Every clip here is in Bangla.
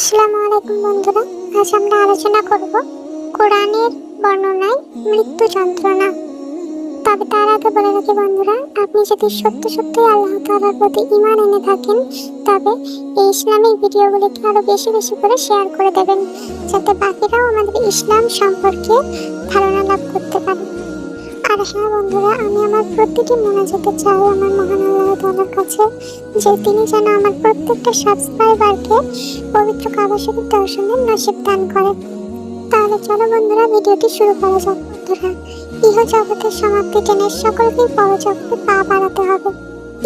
আসসালামু আলাইকুম বন্ধুরা, আজ আমরা আলোচনা করব কোরআনের বর্ণনায় মৃত্যু যন্ত্রণা। তবে তার আগে বলে রাখি বন্ধুরা, আপনি যদি সত্য সত্যই আল্লাহ তাআলার প্রতি ঈমান এনে থাকেন, তবে এই ইসলামিক ভিডিওগুলিকে আরও বেশি বেশি করে শেয়ার করে দেবেন, যাতে বাকিরাও আমাদের ইসলাম সম্পর্কে ধারণা লাভ করতে পারে। হ্যাঁ বন্ধুরা আমি আমার প্রতিটি মনোযোগে চাই আমার মহান আল্লাহ তাআলার কাছে, যে তিনি যেন আমার প্রত্যেকটা সাবস্ক্রাইবারকে পবিত্র কাবা শরীফ দর্শনের নসিব দান করেন। তাহলে চলো বন্ধুরা, ভিডিওটি শুরু করা যাক বন্ধুরা। ইহ জগতের সমাপ্তি টেনে সকলকেই পরজগতে পা বাড়াতে হবে।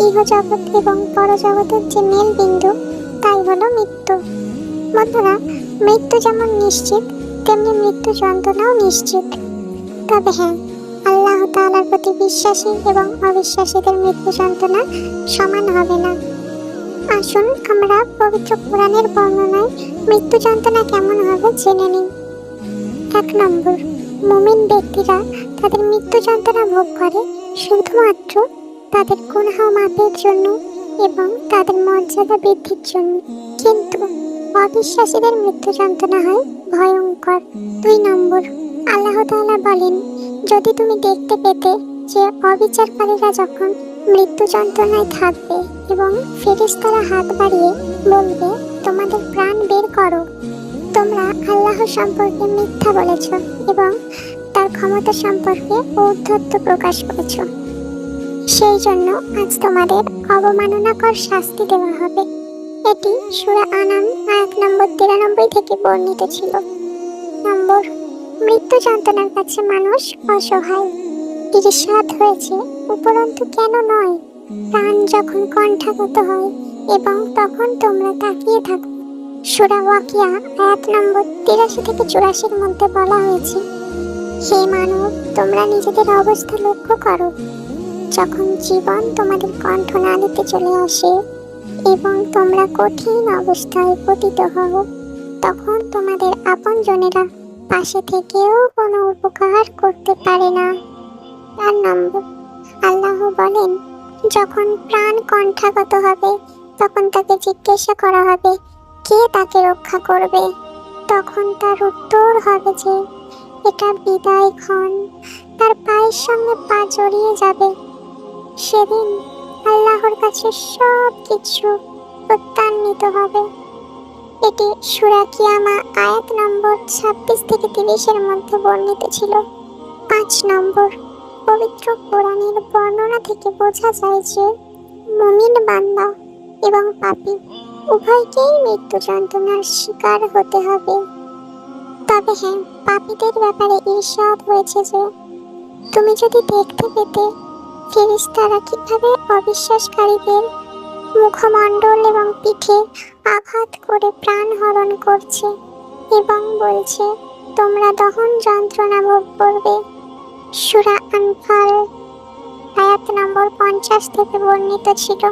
ইহ জগৎ এবং পরজগতের যে মেল বিন্দু, তাই হলো মৃত্যু। বন্ধুরা, মৃত্যু যেমন নিশ্চিত, তেমনি মৃত্যু যন্ত্রণাও নিশ্চিত। তবে হ্যাঁ তাআলার প্রতি বিশ্বাসী এবং অবিশ্বাসীদের মৃত্যু যন্ত্রণা সমান হবে না। আসুন আমরা পবিত্র কোরআনের বর্ণনায় মৃত্যু যন্ত্রণা কেমন হবে জেনে নিই। এক নম্বর, মুমিন ব্যক্তিরা তাদের মৃত্যু যন্ত্রণা ভোগ করে শুধুমাত্র তাদের গুনাহ মাপের জন্য এবং তাদের মর্যাদা বৃদ্ধির জন্য। কিন্তু অবিশ্বাসীদের মৃত্যু যন্ত্রণা হয় ভয়ঙ্কর। দুই নম্বর, আল্লাহ তাআলা বলেন যদি তুমি দেখতে পেতে যে অবিচারকারীরা যখন মৃত্যু যন্ত্রণায় থাকবে এবং ফেরেশতারা হাত বাড়িয়ে বলবে, তোমাদের প্রাণ বের করো। তোমরা আল্লাহ সম্পর্কে মিথ্যা বলেছ এবং তার ক্ষমতা সম্পর্কে ঔদ্ধত্য প্রকাশ করেছ। সেই জন্য আজ তোমাদের অবমাননাকর শাস্তি দেওয়া হবে। এটি সুরা আনাম, আয়াত নম্বর তিরানব্বই থেকে বর্ণিত ছিল। নম্বর মৃত্যু যন্ত্রণার কাছে মানুষ অসহায়। ঈর্ষাদ হয়েছে, উপরন্তু কেন নয়? প্রাণ যখন কণ্ঠাগত হয় এবং তখন তোমরা তাকিয়ে থাকো। সুরা ওয়াকিয়া আয়াত নম্বর তিরাশি থেকে চুরাশির মধ্যে বলা হয়েছে, হে মানব, তোমরা নিজেদের অবস্থা লক্ষ্য করো। যখন জীবন তোমাদের কণ্ঠ নালীতে চলে আসে এবং তোমরা কঠিন অবস্থায় পতিত হও, তখন তোমাদের আপনজনেরা পাশে থেকেও কোনো উপকার করতে পারে না। তার নম্বর, আল্লাহ বলেন, যখন প্রাণ কণ্ঠাগত হবে, তখন তাকে জিজ্ঞাসা করা হবে, কে তাকে রক্ষা করবে? তখন তার উত্তর হবে যে, এটা বিদায় ক্ষণ। তার পায়ের সঙ্গে পা জড়িয়ে যাবে। সেদিন আল্লাহর কাছে সব কিছু প্রত্যান্বিত হবে। এটি সুরা কিয়ামা আয়াত নম্বর ছাব্বিশ থেকে তিরিশের মধ্যে বর্ণিত ছিল। পাঁচ নম্বর, পবিত্র কোরআনের বর্ণনা থেকে বোঝা যায় যে মমিন বান্দা এবং পাপী উভয়কেই মৃত্যু যন্ত্রণার শিকার হতে হবে। তবে হ্যাঁ পাপীদের ব্যাপারে ঈর্ষাদ হয়েছে যে তুমি যদি দেখতে পেতে ফেরেশতারা কীভাবে অবিশ্বাসকারীদের মুখমণ্ডল এবং পিঠে আঘাত করে প্রাণ হরণ করছে এবং বলছে, তোমরা দহন যন্ত্রণা ভোগ করবে। সুরা আনফাল, আয়াত নম্বর পঞ্চাশ থেকে বর্ণিত ছিল।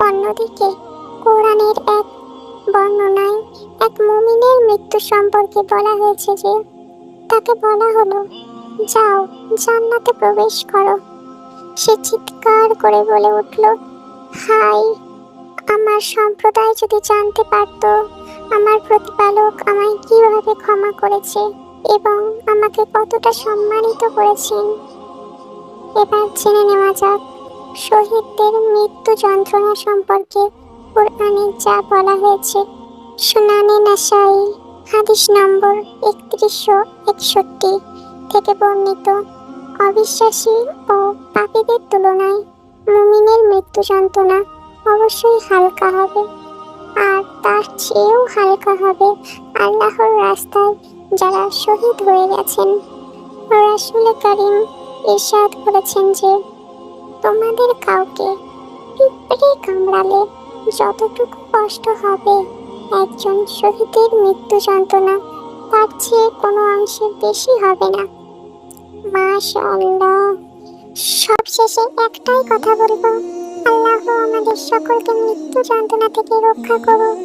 অন্যদিকে কোরআনের এক বর্ণনায় এক মুমিনের মৃত্যু সম্পর্কে বলা হয়েছে যে, তাকে বলা হলো, যাও, জান্নাতে প্রবেশ করো। সে চিৎকার করে বলে উঠল হাই, আমার সম্প্রদায় যদি জানতে পারত, আমার প্রতিপালক আমায় কীভাবে ক্ষমা করেছে এবং আমাকে কতটা সম্মানিত করেছেন। এবার জেনে নেওয়া যাক, শহীদদের মৃত্যু যন্ত্রণা সম্পর্কে কোরআনে যা বলা হয়েছে। সুনানে নাসাই, হাদিস নম্বর একত্রিশশো একষট্টি থেকে বর্ণিত। অবিশ্বাসী ও পাপীদের তুলনায় মুমিনের মৃত্যু যন্ত্রণা অবশ্যই হালকা হবে। আর তার চেয়েও হালকা হবে আল্লাহর রাস্তায় যারা শহীদ হয়ে গেছেন। রাসুল করিম ইরশাদ করেছেন যে, তোমাদের কাউকে পিঁপড়ে কামড়ালে যতটুকু কষ্ট হবে একজন শহীদের মৃত্যু যন্ত্রণা তার চেয়ে কোনো অংশে বেশি হবে না। মাশাআল্লাহ। সবশেষে একটাই কথা বলব আল্লাহ আমাদের সকলকে মৃত্যু যন্ত্রণা থেকে রক্ষা করুন